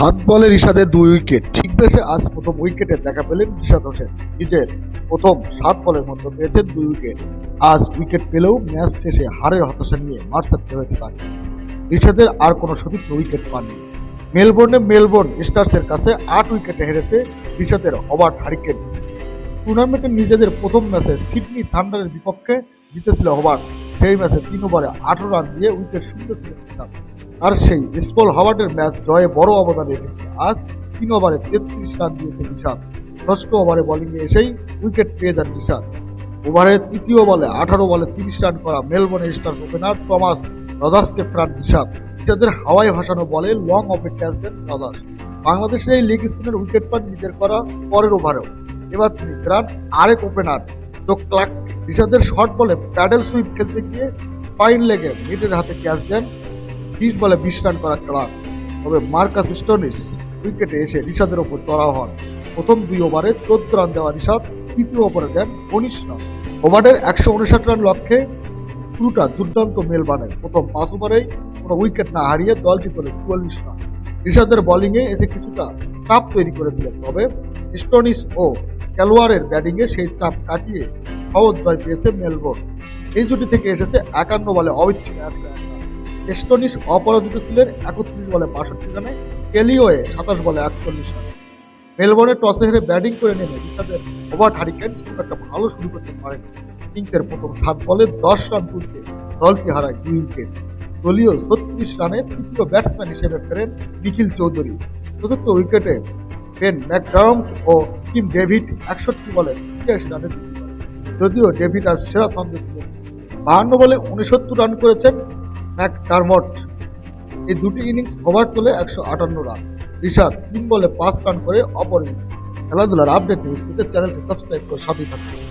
সাত বলে রিশাদের দুই উইকেট। ঠিক বেশে আজ প্রথম উইকেটে দেখা পেলেন রিশাদ হোসেন। নিজের প্রথম সাত বলের মধ্যে পেয়েছেন দুই উইকেট। আজ উইকেট পেলেও ম্যাচ শেষে হারের হতাশা নিয়ে মাঠ থাকতে হয়েছে তাকে। ঋষাদের আর কোনো সতীর্থ উইকেট পাননি। মেলবোর্নে মেলবোর্ন স্টার্সের কাছে আট উইকেটে হেরেছে রিশাদের হবার্ট হারিকেন্স। টুর্নামেন্টে নিজেদের প্রথম ম্যাচে সিডনি থান্ডারের বিপক্ষে জিতেছিল হবার্ট সেই ম্যাচে তিন ওভারে আঠারো রান দিয়ে উইকেট শূন্য ছিল রিশাদ আর সেই স্পল হাওয়ার্ডের ম্যাচ জয়ে বড় অবদান রেখেছে। আজ তিন ওভারে তেত্রিশ রান দিয়েছে নিশাদ ষষ্ঠ ওভারে বোলিংয়ে এসেই উইকেট পেয়ে যান নিশাদ ওভারের তৃতীয় বলে আঠারো বলে তিরিশ রান করা মেলবোর্ন স্টার ওপেনার টমাস রদাসকে ফ্রান নিশাদ নিশাদের হাওয়াই ভাসানো বলে লং অফে ক্যাচ দেন রদাস বাংলাদেশের এই লেগ স্পিনের উইকেট পান নিজের করা পরের ওভারেও। এবার তিনি ফেরান আরেক ওপেনার। তো ক্লার্ক নিশাদের শর্ট বলে প্যাডেল সুইপ খেলতে গিয়ে ফাইন লেগে মিটের হাতে ক্যাচ দেন বিশ বলে বিশ রান করা ক্লার্ক তবে মার্কাস স্টোনিস উইকেটে এসে রিশাদের ওপর চড়াও হন। প্রথম দুই ওভারে চোদ্দ রান দেওয়া রিশাদ, তৃতীয় ওভারে দেন উনিশ রান ওভারের একশো উনষাট রান লক্ষ্যে শুরুটা দুর্দান্ত মেল বানের প্রথম পাঁচ ওভারেই কোনো উইকেট না হারিয়ে দলটি তোলে চুয়াল্লিশ রান। রিশাদের বোলিংয়ে এসে কিছুটা চাপ তৈরি করেছিলেন, তবে স্টোনিস ও ক্যালোয়ারের ব্যাটিংয়ে সেই চাপ কাটিয়ে সহজ জয় পেয়েছে মেলবোর্ন। এই জুটি থেকে এসেছে একান্ন বলে অবিচ্ছিন্ন এস্টোনিস অপরাজিত ছিলেন একত্রিশ বলে বাষট্টি রানে, কেলিওয়ে সাতাশ বলে একচল্লিশ রানে। মেলবোর্নে টসে হেরে ব্যাটিং করে নেমে রিশাদের ওভার হারিকেন্স খুব একটা ভালো শুরু করতে পারেন। কিংসের প্রথম সাত বলে দশ রান তুলতে দলটি হারায় দুই উইকেট। দলীয় ছত্রিশ রানে তৃতীয় ব্যাটসম্যান হিসেবে ফেরেন নিখিল চৌধুরী। চতুর্থ উইকেটে বেন ম্যাকডারম ও টিম ডেভিড একষট্টি বলে ছিয়াশি রানে যদিও ডেভিড আজ সেরা ছন্দে ছিলেন। বাহান্ন বলে উনসত্তর রান করেছেন ম্যাকডারমট এই দুটি ইনিংস ওভার তোলে একশো আটান্ন রান ঋষাদ তিন বলে পাঁচ রান করে অপরিণত খেলাধুলার আপডেট নিউজ চ্যানেলটি সাবস্ক্রাইব করে সাথেই থাকবে